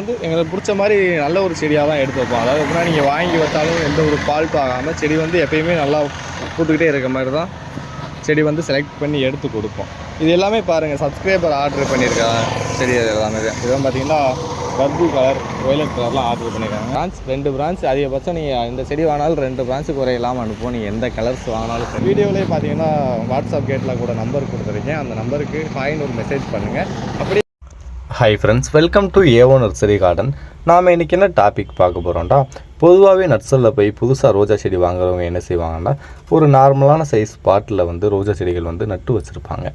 வந்து எங்களுக்கு பிடிச்ச மாதிரி நல்ல ஒரு செடியாக தான் எடுத்து வைப்போம். அதாவது எப்படின்னா நீங்கள் வாங்கி வச்சாலும் எந்த ஒரு பால் ஆகாமல் செடி வந்து எப்பயுமே நல்லா பூத்துக்கிட்டே இருக்க மாதிரி தான் செடி வந்து செலக்ட் பண்ணி எடுத்து கொடுப்போம். இது எல்லாமே பாருங்கள் சப்ஸ்கிரைபர் ஆர்டர் பண்ணியிருக்காங்க செடி அது எல்லாமே. இதெல்லாம் பார்த்தீங்கன்னா பர்பு கலர் ஒயலட் கலர்லாம் ஆர்டர் பண்ணியிருக்காங்க. பிரான்ச் ரெண்டு பிரான்ச் அதிகபட்சம் நீங்கள் இந்த செடி வாங்கினாலும் ரெண்டு பிரான்ச்சு குறையில்லாமல் அனுப்புவோம். நீங்கள் எந்த கலர்ஸ் வாங்கினாலும் சரி. வீடியோவிலே பார்த்தீங்கன்னா வாட்ஸ்அப் கேட்டில் கூட நம்பர் கொடுத்துருக்கேன். அந்த நம்பருக்கு ஃபைன் ஒரு மெசேஜ் பண்ணுங்கள் அப்படி hi friends welcome to AO nursery garden நாம் இன்றைக்கி என்ன டாபிக் பார்க்க போகிறோம்டா பொதுவாகவே நர்சரியில் போய் புதுசாக ரோஜா செடி வாங்குறவங்க என்ன செய்வாங்கன்னா ஒரு நார்மலான சைஸ் பாட்டில் வந்து ரோஜா செடிகள் வந்து நட்டு வச்சுருப்பாங்க.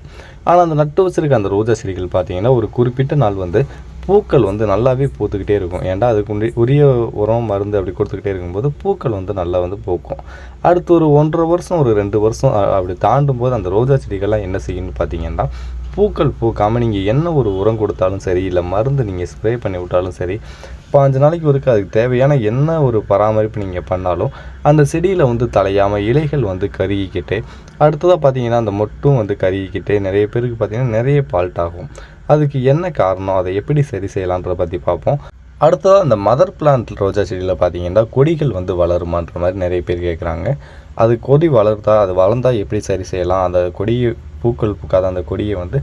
ஆனால் அந்த நட்டு வச்சுருக்க அந்த ரோஜா செடிகள் பார்த்தீங்கன்னா ஒரு குறிப்பிட்ட நாள் வந்து பூக்கள் வந்து நல்லாவே பூத்துக்கிட்டே இருக்கும். ஏன்டா அதுக்கு உரிய உரம் மருந்து அப்படி கொடுத்துக்கிட்டே இருக்கும்போது பூக்கள் வந்து நல்லா வந்து பூக்கும். அடுத்து ஒரு ஒன்றரை வருஷம் ஒரு ரெண்டு வருஷம் அப்படி தாண்டும் போது அந்த ரோஜா செடிகள்லாம் என்ன செய்யும்னு பார்த்தீங்கன்னா பூக்கள் பூக்காமல் நீங்கள் என்ன ஒரு உரம் கொடுத்தாலும் சரி இல்லை மருந்து நீங்கள் ஸ்ப்ரே பண்ணி விட்டாலும் சரி பாஞ்சு நாளைக்கு ஒருக்க அதுக்கு தேவையான என்ன ஒரு பராமரிப்பு நீங்கள் பண்ணாலும் அந்த செடியில் வந்து தலையாமல் இலைகள் வந்து கருகிக்கிட்டு அடுத்ததாக பார்த்தீங்கன்னா அந்த மொட்டும் வந்து கருகிக்கிட்டு நிறைய பேருக்கு பார்த்தீங்கன்னா நிறைய ஃபால்ட் ஆகும். அதுக்கு என்ன காரணம் அதை எப்படி சரி செய்யலான்றதை பற்றி பார்ப்போம். அடுத்ததாக அந்த மதர் பிளான்ட் ரோஜா செடியில் பார்த்தீங்கன்னா கொடிகள் வந்து வளருமான்ற மாதிரி நிறைய பேர் கேட்குறாங்க அது கொடி வளர்த்தா அது வளர்ந்தால் எப்படி சரி செய்யலாம் அந்த கொடியை பூக்கள் பூக்காத அந்த கொடியை வந்து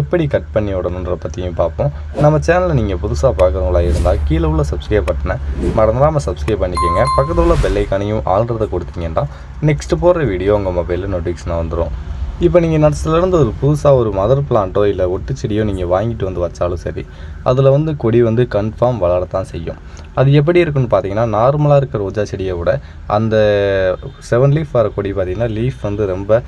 எப்படி கட் பண்ணி விடணுன்ற பற்றியும் பார்ப்போம். நம்ம சேனலை நீங்கள் புதுசாக பார்க்குறவங்களா இருந்தால் கீழே உள்ள சப்ஸ்கிரைப் பட்டனை மறந்துடாமல் சப்ஸ்கிரைப் பண்ணிக்கோங்க. பக்கத்தில் உள்ள பெல்லைக்கானையும் ஆள்றதை கொடுத்தீங்கன்னா நெக்ஸ்ட் போடுற வீடியோ உங்கள் மொபைலில் நோட்டிஃபிகேஷனாக வந்துடும் இப்போ நீங்கள் நட்ஸ்லேருந்து ஒரு புதுசாக ஒரு மதர் பிளான்ட்டோ இல்லை ஒட்டு செடியோ நீங்கள் வாங்கிட்டு வந்து வச்சாலும் சரி அதில் வந்து கொடி வந்து கன்ஃபார்ம் வளரத்தான் செய்யும். அது எப்படி இருக்குன்னு பார்த்தீங்கன்னா நார்மலாக இருக்கிற ரோஜா செடியை விட அந்த செவன் லீஃப் வர கொடி பார்த்திங்கன்னா லீஃப் வந்து ரொம்ப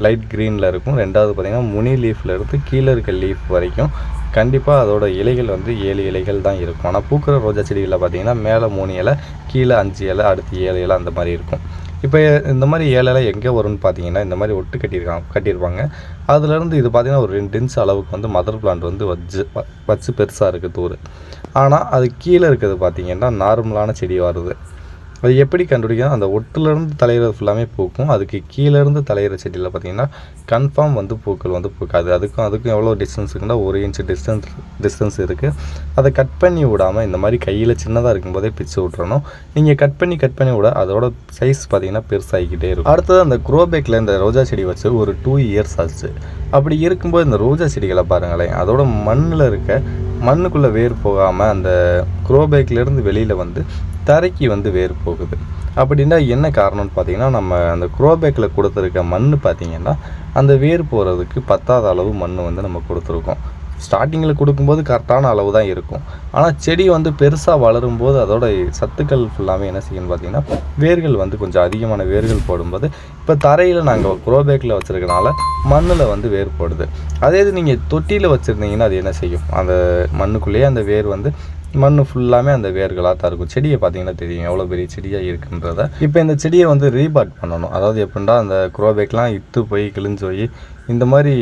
லைட் க்ரீனில் இருக்கும். ரெண்டாவது பார்த்திங்கன்னா முனி லீஃப்ல இருந்து கீழே இருக்க லீஃப் வரைக்கும் கண்டிப்பாக அதோட இலைகள் வந்து ஏழு இலைகள் தான் இருக்கும். ஆனால் பூக்கிற ரோஜா செடிகளில் பார்த்தீங்கன்னா மேலே மூணு இலை கீழே அஞ்சு இலை அடுத்து ஏழு இலை அந்த மாதிரி இருக்கும். இப்போ இந்த மாதிரி ஏழு இலை எங்கே வரும்னு பார்த்தீங்கன்னா இந்த மாதிரி ஒட்டு கட்டியிருக்காங்க கட்டியிருப்பாங்க. அதுலேருந்து இது பார்த்தீங்கன்னா ஒரு ரெண்டு இன்ச் அளவுக்கு வந்து மதர் பிளான்ட் வந்து வச்சு வ- வச்சு பெருசாக இருக்குது தூர் ஆனால் அது கீழே இருக்கிறது பார்த்திங்கன்னா நார்மலான செடி வருது. அது எப்படி கண்டுபிடிக்கணும் அந்த ஒட்டுலேருந்து தலையிற ஃபுல்லாமே பூக்கும். அதுக்கு கீழேருந்து தலையிற செடியில் பார்த்தீங்கன்னா கன்ஃபார்ம் வந்து பூக்கள் வந்து பூக்காது. அதுக்கும் அதுக்கும் எவ்வளோ டிஸ்டன்ஸ் இருக்குன்னா ஒரு இன்ச் டிஸ்டன்ஸ் டிஸ்டன்ஸ் இருக்குது அதை கட் பண்ணி விடாமல் இந்த மாதிரி கையில் சின்னதாக இருக்கும்போதே பிச்சு விட்றணும் நீங்கள் கட் பண்ணி கட் பண்ணி விட அதோட சைஸ் பார்த்தீங்கன்னா பெருசாகிக்கிட்டே இருக்கும். அடுத்தது அந்த குரோபேக்கில் இந்த ரோஜா செடி வச்சு ஒரு டூ இயர்ஸ் ஆச்சு. அப்படி இருக்கும்போது இந்த ரோஜா செடிகளை பாருங்களேன் அதோட மண்ணில் இருக்க மண்ணுக்குள்ளே வேர் போகாமல் அந்த க்ரோபேக்லேருந்து வெளியில் வந்து தரைக்கு வந்து வேர் போகுது. அப்படின்னா என்ன காரணம்னு பார்த்தீங்கன்னா நம்ம அந்த குரோபேக்கில் கொடுத்துருக்க மண் பார்த்தீங்கன்னா அந்த வேர் போகிறதுக்கு பத்தாத அளவு மண் வந்து நம்ம கொடுத்துருக்கோம். ஸ்டார்டிங்கில் கொடுக்கும்போது கரெக்டான அளவு தான் இருக்கும். ஆனால் செடி வந்து பெருசாக வளரும் போது அதோட சத்துக்கள் ஃபுல்லாமே என்ன செய்யணும்னு பார்த்தீங்கன்னா வேர்கள் வந்து கொஞ்சம் அதிகமான வேர்கள் போடும்போது இப்போ தரையில் நாங்கள் குரோபேக்கில் வச்சுருக்கனால மண்ணில் வந்து வேர் போடுது. அதே இது நீங்கள் தொட்டியில் வச்சுருந்தீங்கன்னா அது என்ன செய்யும்? அந்த மண்ணுக்குள்ளேயே அந்த வேர் வந்து மண் ஃபுல்லாமே அந்த வேர்களாக தான் இருக்கும். செடியை பார்த்தீங்கன்னா தெரியும் எவ்வளோ பெரிய செடியாக இருக்குன்றத. இப்போ இந்த செடியை வந்து ரீபாட் பண்ணணும். அதாவது எப்படின்னா அந்த குரோபேக்லாம் இத்து போய் கிழிஞ்சு போய் இந்த மாதிரி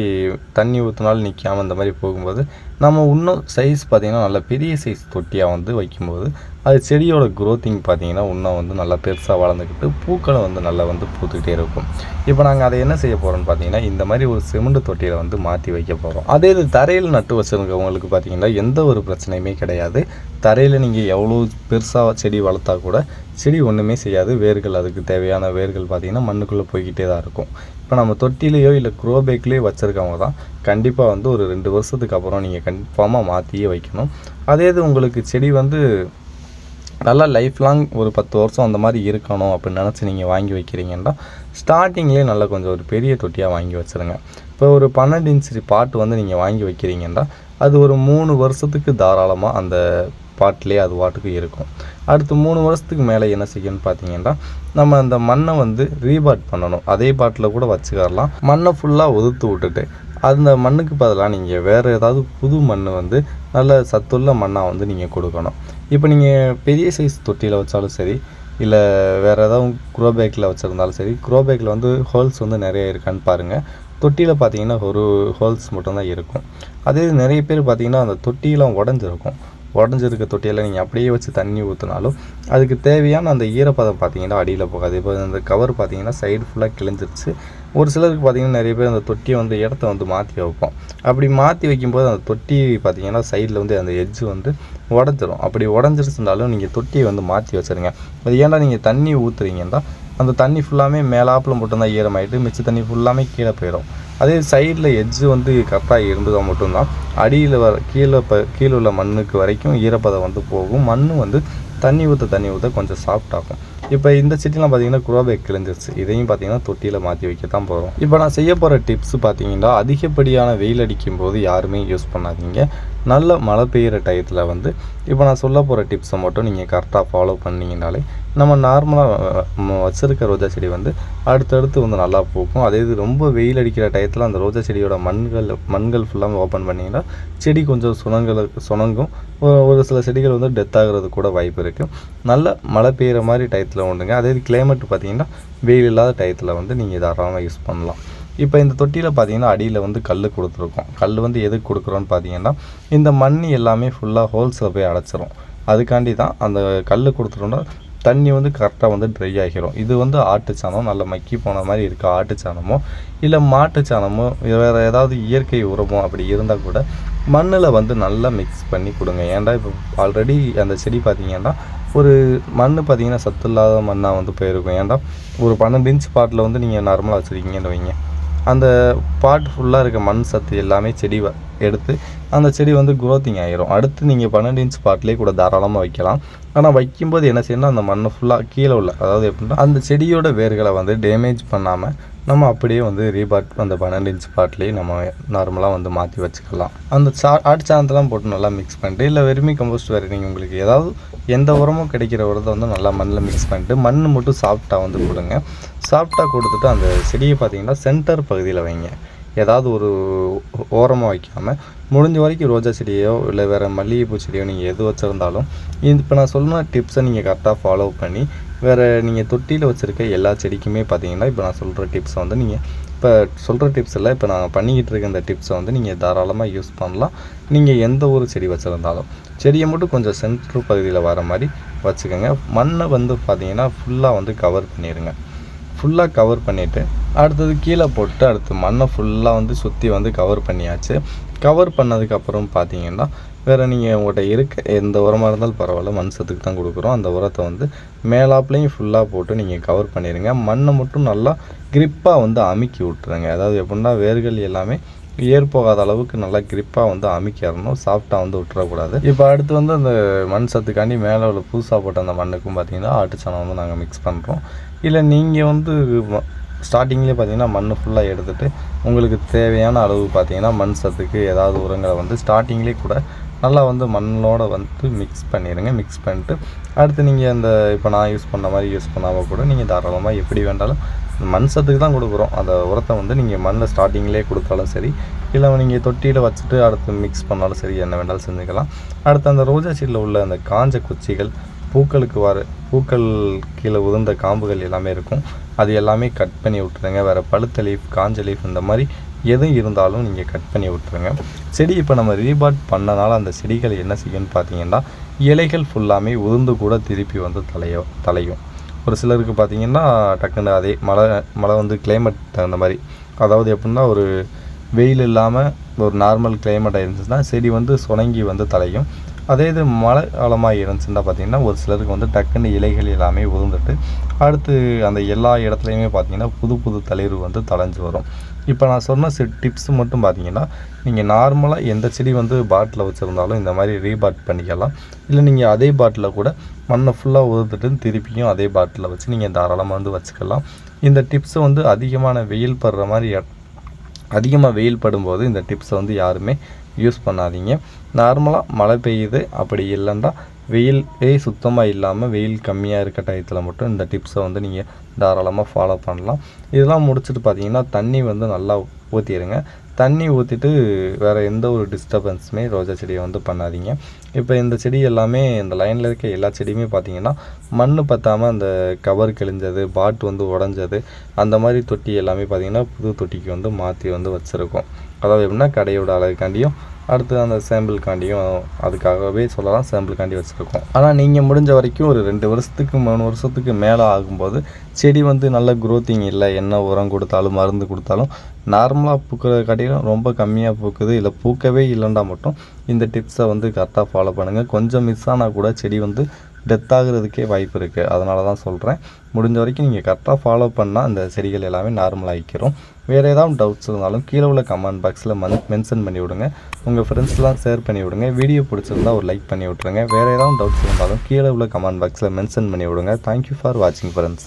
தண்ணி ஊற்றினாலும் நிற்காம இந்த மாதிரி போகும்போது நம்ம இன்னும் சைஸ் பார்த்தீங்கன்னா நல்ல பெரிய சைஸ் தொட்டியாக வந்து வைக்கும்போது அது செடியோட க்ரோத்திங் பார்த்தீங்கன்னா இன்னும் வந்து நல்லா பெருசாக வளர்ந்துக்கிட்டு பூக்களை வந்து நல்லா வந்து பூத்துக்கிட்டே இருக்கும். இப்போ நாங்கள் அதை என்ன செய்ய போகிறோம்னு பார்த்தீங்கன்னா இந்த மாதிரி ஒரு சிமெண்ட் தொட்டியில் வந்து மாற்றி வைக்க போகிறோம் அதே இது தரையில் நட்டு வச்சுருக்கவங்களுக்கு பார்த்தீங்கன்னா எந்த ஒரு பிரச்சனையுமே கிடையாது. தரையில் நீங்கள் எவ்வளோ பெருசாக செடி வளர்த்தா கூட செடி ஒன்றுமே செய்யாது. வேர்கள் அதுக்கு தேவையான வேர்கள் பார்த்தீங்கன்னா மண்ணுக்குள்ளே போய்கிட்டே தான் இருக்கும். இப்போ நம்ம தொட்டிலேயோ இல்லை குரோபேக்லேயோ வச்சுருக்கவங்க தான் கண்டிப்பாக வந்து ஒரு ரெண்டு வருஷத்துக்கு அப்புறம் நீங்கள் கன்ஃபார்மாக மாற்றியே வைக்கணும். அதே இது உங்களுக்கு செடி வந்து நல்லா லைஃப் லாங் ஒரு பத்து வருஷம் அந்த மாதிரி இருக்கணும் அப்படின்னு நினச்சி நீங்கள் வாங்கி வைக்கிறீங்கன்னா ஸ்டார்டிங்லேயே நல்லா கொஞ்சம் ஒரு பெரிய தொட்டியாக வாங்கி வச்சுருங்க. இப்போ ஒரு பன்னெண்டு இன்ச்சு பாட்டு வந்து நீங்கள் வாங்கி வைக்கிறீங்கன்னா அது ஒரு மூணு வருஷத்துக்கு தாராளமாக அந்த பாட்டிலே அது வாட்டுக்கு இருக்கும். அடுத்து மூணு வருஷத்துக்கு மேலே என்ன செய்யணும்னு பார்த்தீங்கன்னா நம்ம அந்த மண்ணை வந்து ரீபாட் பண்ணணும். அதே பாட்டில் கூட வச்சுக்கரலாம். மண்ணை ஃபுல்லாக ஒதுத்து விட்டுட்டு அந்த மண்ணுக்கு பதிலாக நீங்கள் வேறு ஏதாவது புது மண் வந்து நல்ல சத்துள்ள மண்ணாக வந்து நீங்கள் கொடுக்கணும். இப்போ நீங்கள் பெரிய சைஸ் தொட்டியில் வச்சாலும் சரி இல்லை வேறு ஏதாவது க்ரோ பேக்கில் வச்சுருந்தாலும் சரி க்ரோ பேக்கில் வந்து ஹோல்ஸ் வந்து நிறைய இருக்கான்னு பாருங்கள் தொட்டியில் பார்த்தீங்கன்னா ஒரு ஹோல்ஸ் மட்டும்தான் இருக்கும். அதே நிறைய பேர் பார்த்தீங்கன்னா அந்த தொட்டியெலாம் உடஞ்சிருக்கும். உடஞ்சிருக்க தொட்டியில் நீங்கள் அப்படியே வச்சு தண்ணி ஊற்றினாலும் அதுக்கு தேவையான அந்த ஈரப்பதம் பார்த்தீங்கன்னா அடியில் போகாது. இப்போ அந்த கவர் பார்த்தீங்கன்னா சைடு ஃபுல்லாக கிழிஞ்சிருச்சு. ஒரு சிலருக்கு பார்த்திங்கன்னா நிறைய பேர் அந்த தொட்டியை வந்து இடத்த வந்து மாற்றி வைப்போம். அப்படி மாற்றி வைக்கும்போது அந்த தொட்டி பார்த்திங்கன்னா சைடில் வந்து அந்த எட்ஜ் வந்து உடஞ்சிரும். அப்படி உடஞ்சிருந்தாலும் நீங்கள் தொட்டியை வந்து மாற்றி வச்சுருங்க. அது ஏன்டா நீங்கள் தண்ணி ஊற்றுறீங்கன்னா அந்த தண்ணி ஃபுல்லாமே மேலாப்பில் மட்டும்தான் ஈரமாயிட்டு மிச்ச தண்ணி ஃபுல்லாமே கீழே போயிடும். அதே சைடில் எட்ஜு வந்து கரெக்டாக இருந்ததாக மட்டும்தான். அடியில் வர கீழே ப கீழே உள்ள மண்ணுக்கு வரைக்கும் ஈரப்பதம் வந்து போகும். மண் வந்து தண்ணி ஊற்ற தண்ணி ஊற்ற கொஞ்சம் சாஃப்ட் ஆகும். இப்போ இந்த செடிலாம் பார்த்தீங்கன்னா குரோபேக் கிழிஞ்சிருச்சு. இதையும் பார்த்தீங்கன்னா தொட்டியில் மாற்றி வைக்க தான் போகிறோம் இப்போ நான் செய்ய போகிற டிப்ஸ் பார்த்தீங்கன்னா அதிகப்படியான வெயில் அடிக்கும் போது யாருமே யூஸ் பண்ணாதீங்க. நல்ல மழை பெய்கிற டயத்தில் வந்து இப்போ நான் சொல்ல போகிற டிப்ஸை மட்டும் நீங்கள் கரெக்டாக ஃபாலோ பண்ணிங்கனாலே நம்ம நார்மலாக வச்சுருக்க ரோஜா செடி வந்து அடுத்தடுத்து வந்து நல்லா பூக்கும். அதே இது ரொம்ப வெயில் அடிக்கிற டயத்தில் அந்த ரோஜா செடியோட மண்கள் மண்கள் ஃபுல்லாக ஓப்பன் பண்ணிங்கன்னா செடி கொஞ்சம் சுணங்கல சுணங்கும். ஒரு- ஒரு சில செடிகள் வந்து டெத் ஆகிறது கூட வாய்ப்பு இருக்குது நல்ல மழை பெய்கிற மாதிரி டயத்தில் உண்டுங்க. அதே இது கிளைமேட் பார்த்திங்கன்னா வெயில் இல்லாத டயத்தில் வந்து நீங்கள் தாராளமாக யூஸ் பண்ணலாம். இப்போ இந்த தொட்டியில் பார்த்தீங்கன்னா அடியில் வந்து கல் கொடுத்துருக்கோம். கல் வந்து எதுக்கு கொடுக்குறோன்னு பார்த்தீங்கன்னா இந்த மண் எல்லாமே ஃபுல்லாக ஹோல்ஸில் போய் அடைச்சிரும். அதுக்காண்டி தான் அந்த கல் கொடுத்துட்டோம்னா தண்ணி வந்து கரெக்டாக வந்து ட்ரை ஆகிரும். இது வந்து ஆட்டு சாணம் நல்ல மக்கி போன மாதிரி இருக்க ஆட்டு சாணமோ இல்லை மாட்டு சாணமோ வேறு ஏதாவது இயற்கை உரமோ அப்படி இருந்தால் கூட மண்ணில் வந்து நல்லா மிக்ஸ் பண்ணி கொடுங்க. ஏன்டா இப்போ ஆல்ரெடி அந்த செடி பார்த்தீங்கன்னா ஒரு மண் பார்த்தீங்கன்னா சத்து இல்லாத மண்ணாக வந்து போயிருக்கும். ஏன்டா? ஒரு பன்னெண்டு இன்ச் பாட்டில் வந்து நீங்கள் நார்மலாக வச்சுருக்கீங்கன்னு வைங்க. அந்த பாட் ஃபுல்லாக இருக்க மண் சத்து எல்லாமே செடி வ- எடுத்து அந்த செடி வந்து குரோத்திங் ஆகிரும் அடுத்து நீங்கள் பன்னெண்டு இன்ச் பாட்டிலே கூட தாராளமாக வைக்கலாம். ஆனால் வைக்கும்போது என்ன செய்யணும் அந்த மண்ணை ஃபுல்லாக கீழே உள்ள அதாவது எப்படின்னா அந்த செடியோட வேர்களை வந்து டேமேஜ் பண்ணாமல் நம்ம அப்படியே வந்து ரீபாட் அந்த பன்னெண்டு இன்ச் பாட்லேயே நம்ம நார்மலாக வந்து மாற்றி வச்சுக்கலாம். அந்த சா ஆட்டு சாணத்தெல்லாம் போட்டு நல்லா மிக்ஸ் பண்ணிட்டு இல்லை வெறுமி கம்போஸ்ட் வேறு நீங்கள் உங்களுக்கு ஏதாவது எந்த உரமும் கிடைக்கிற உரத்தை வந்து நல்லா மண்ணில் மிக்ஸ் பண்ணிட்டு மண் மட்டும் சாஃப்டாக வந்து கொடுங்க சாஃப்டாக கொடுத்துட்டு அந்த செடியை பார்த்தீங்கன்னா சென்டர் பகுதியில் வைங்க. ஏதாவது ஒரு ஓரமாக வைக்காமல் முடிஞ்ச வரைக்கும் ரோஜா செடியோ இல்லை வேறு மல்லிகைப்பூ செடியோ நீங்கள் எது வச்சுருந்தாலும் இப்போ நான் சொன்ன டிப்ஸை நீங்கள் கரெக்டாக ஃபாலோ பண்ணி வேறு நீங்கள் தொட்டியில் வச்சுருக்க எல்லா செடிக்குமே பார்த்தீங்கன்னா இப்போ நான் சொல்கிற டிப்ஸை வந்து நீங்கள் இப்போ சொல்கிற டிப்ஸ் எல்லாம் இப்போ நான் பண்ணிக்கிட்டு இருக்க இந்த டிப்ஸை வந்து நீங்கள் தாராளமாக யூஸ் பண்ணலாம். நீங்கள் எந்த ஒரு செடி வச்சுருந்தாலும். செடியை மட்டும் கொஞ்சம் சென்ட்ரு பகுதியில் வர மாதிரி வச்சுக்கோங்க. மண்ணை வந்து பார்த்தீங்கன்னா ஃபுல்லாக வந்து கவர் பண்ணிடுங்க ஃபுல்லாக கவர் பண்ணிவிட்டு அடுத்தது கீழே போட்டு அடுத்து மண்ணை ஃபுல்லாக வந்து சுற்றி வந்து கவர் பண்ணியாச்சு. கவர் பண்ணதுக்கப்புறம் பார்த்தீங்கன்னா வேறு நீங்கள் உங்கள்கிட்ட இருக்க எந்த உரமாக இருந்தாலும் பரவாயில்ல மண் சத்துக்கு தான் கொடுக்குறோம். அந்த உரத்தை வந்து மேலாப்லேயும் ஃபுல்லாக போட்டு நீங்கள் கவர் பண்ணிடுங்க மண்ணை மட்டும் நல்லா கிரிப்பாக வந்து அமுக்கி விட்டுருங்க. அதாவது எப்படின்னா வேர்கள் எல்லாமே ஏர் போகாத அளவுக்கு நல்லா கிரிப்பாக வந்து அமைக்கிறணும் சாஃப்டாக வந்து விட்டுறக்கூடாது. இப்போ அடுத்து வந்து அந்த மண் சத்துக்காண்டி மேலே உள்ள புதுசாக போட்ட அந்த மண்ணுக்கும் பார்த்தீங்கன்னா ஆட்டுச்சாணம் வந்து நாங்கள் மிக்ஸ் பண்ணுறோம் இல்லை நீங்கள் வந்து ஸ்டார்டிங்லேயே பார்த்தீங்கன்னா மண் ஃபுல்லாக எடுத்துகிட்டு உங்களுக்கு தேவையான அளவு பார்த்தீங்கன்னா மண் சத்துக்கு ஏதாவது உரங்களை வந்து ஸ்டார்டிங்லேயே கூட நல்லா வந்து மண்ணோடு வந்து மிக்ஸ் பண்ணிடுங்க மிக்ஸ் பண்ணிட்டு அடுத்து நீங்கள் அந்த இப்போ நான் யூஸ் பண்ண மாதிரி யூஸ் பண்ணாமல் கூட நீங்கள் தாராளமாக எப்படி வேண்டாலும் மண் சத்துக்கு தான் கொடுக்குறோம். அந்த உரத்தை வந்து நீங்கள் மண்ணில் ஸ்டார்டிங்லேயே கொடுத்தாலும் சரி இல்லை நீங்கள் தொட்டியில் வச்சுட்டு அடுத்து மிக்ஸ் பண்ணாலும் சரி என்ன வேண்டாலும் செஞ்சுக்கலாம். அடுத்து அந்த ரோஜா செடியில் உள்ள அந்த காஞ்ச குச்சிகள் பூக்களுக்கு வர பூக்கள் கீழே உதிர்ந்த காம்புகள் எல்லாமே இருக்கும். அது எல்லாமே கட் பண்ணி விட்டுருங்க. வேறு பழுத்த லீஃப் காஞ்ச லீஃப் இந்த மாதிரி எது இருந்தாலும் நீங்கள் கட் பண்ணி விட்டுருங்க. செடி இப்போ நம்ம ரீபாட் பண்ணனால அந்த செடிகள் என்ன செய்யும்னு பார்த்தீங்கன்னா இலைகள் ஃபுல்லாமே உதிர்ந்து கூட திருப்பி வந்து தலையோ தலையும். ஒரு சிலருக்கு பார்த்தீங்கன்னா டக்குன்னு அதே மழை மழை வந்து கிளைமேட் தகுந்த மாதிரி. அதாவது எப்படின்னா ஒரு வெயில் இல்லாமல் ஒரு நார்மல் கிளைமேட்டாக இருந்துச்சுன்னா செடி வந்து சுணங்கி வந்து தலையும். அதே இது மழை காலமாக இருந்துச்சுன்னா பார்த்திங்கன்னா ஒரு சிலருக்கு வந்து டக்குன்னு இலைகள் எல்லாமே உதிர்ந்துட்டு அடுத்து அந்த எல்லா இடத்துலையுமே பார்த்திங்கன்னா புது புது தளிர் வந்து தளைஞ்சு வரும். இப்போ நான் சொன்ன சி டிப்ஸ் மட்டும் பார்த்தீங்கன்னா நீங்கள் நார்மலாக எந்த செடி வந்து பாட்டில் வச்சுருந்தாலும் இந்த மாதிரி ரீபாட் பண்ணிக்கலாம். இல்லை நீங்கள் அதே பாட்டில் கூட மண்ணை ஃபுல்லாக உதுத்துட்டு திருப்பியும் அதே பாட்டில் வச்சு நீங்கள் தாராளமாக வந்து வச்சுக்கலாம். இந்த டிப்ஸை வந்து அதிகமான வெயில் படுற மாதிரி அதிகமாக வெயில் படும்போது இந்த டிப்ஸை வந்து யாருமே யூஸ் பண்ணாதீங்க. நார்மலாக மழை பெய்யுது அப்படி இல்லைன்னா வெயிலே சுத்தமாக இல்லாமல் வெயில் கம்மியாக இருக்க டயத்தில் மட்டும் இந்த டிப்ஸை வந்து நீங்கள் தாராளமாக ஃபாலோ பண்ணலாம். இதெல்லாம் முடிச்சுட்டு பார்த்தீங்கன்னா தண்ணி வந்து நல்லா ஊற்றிடுங்க தண்ணி ஊற்றிட்டு வேறு எந்த ஒரு டிஸ்டர்பன்ஸுமே ரோஜா செடியை வந்து பண்ணாதீங்க. இப்போ இந்த செடி எல்லாமே இந்த லைனில் இருக்க எல்லா செடியுமே பார்த்தீங்கன்னா மண் பற்றாமல் அந்த கவர் கிழிஞ்சது பாட் வந்து உடஞ்சது அந்த மாதிரி தொட்டி எல்லாமே பார்த்தீங்கன்னா புது தொட்டிக்கு வந்து மாற்றி வந்து வச்சுருக்கோம். அதாவது எப்படின்னா கடையோட அழகுக்காண்டியும் அடுத்து அந்த சாம்பிள்காண்டியும் அதுக்காகவே சொல்லலாம் சாம்பிள்காண்டி வச்சுருக்கோம். ஆனால் நீங்கள் முடிஞ்ச வரைக்கும் ஒரு ரெண்டு வருஷத்துக்கு மூணு வருஷத்துக்கு மேலே ஆகும்போது செடி வந்து நல்ல க்ரோத்திங் இல்லை என்ன உரம் கொடுத்தாலும் மருந்து கொடுத்தாலும் நார்மலாக பூக்கிற காட்டிலும் ரொம்ப கம்மியாக பூக்குது. இல்லை பூக்கவே இல்லைன்னா மட்டும் இந்த டிப்ஸை வந்து கரெக்டாக ஃபாலோ பண்ணுங்கள் கொஞ்சம் மிஸ் ஆனால் கூட செடி வந்து டெத் ஆகுறதுக்கே வாய்ப்பு இருக்குது அதனால தான் சொல்கிறேன் முடிஞ்ச வரைக்கும் நீங்கள் கரெக்டாக ஃபாலோ பண்ணால் அந்த செடிகள் எல்லாமே நார்மல் ஆகிக்கிறோம் வேறு ஏதாவது டவுட்ஸ் இருந்தாலும் கீழே உள்ள கமெண்ட் பாக்ஸில் மன் மென்ஷன் பண்ணி விடுங்க. உங்கள் ஃப்ரெண்ட்ஸ்லாம் ஷேர் பண்ணி விடுங்க. வீடியோ பிடிச்சிருந்தா ஒரு லைக் பண்ணி விட்ருங்க வேறு ஏதாவது டவுட்ஸ் இருந்தாலும் கீழே உள்ள கமெண்ட் பாக்ஸில் மென்ஷன் பண்ணி விடுங்க. தேங்க்யூ ஃபார் வாட்சிங் ஃப்ரெண்ட்ஸ்